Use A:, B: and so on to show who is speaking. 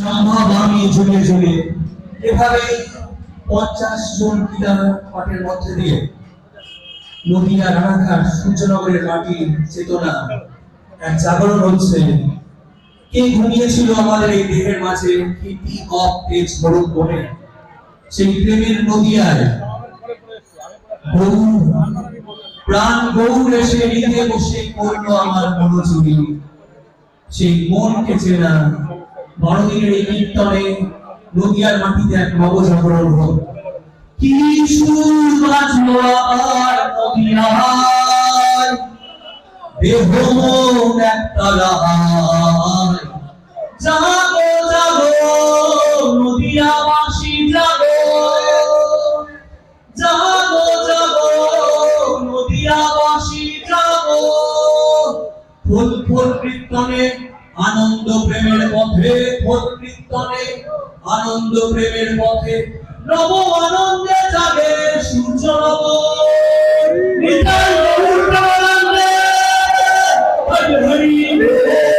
A: সম্ভব আমি ঝুলে ঝুলে এভাবেই পঞ্চাশ জন কিলার পাটের মধ্যে দিয়ে নদীয়া রানাঘাট সূর্যনগরের চেতনা এক জাগরণ হচ্ছে। কে ঘুমিয়েছিল আমাদের এই দেহের মাঝে? সেই প্রেমের নদিয়ায় সেই মনকে চেনা বড়দিনের এই কীর্তনে নদিয়ার মাটিতে এক নবজাগরণ হোক কি সুর বাজলো আবার নদিয়ায় দেহ কীর্তনে আনন্দ প্রেমের পথে ভোটকীর্তনে আনন্দ প্রেমের পথে নব আনন্দে যাবে সূর্য নব। নিতাই নব আনন্দে, হরি হরি।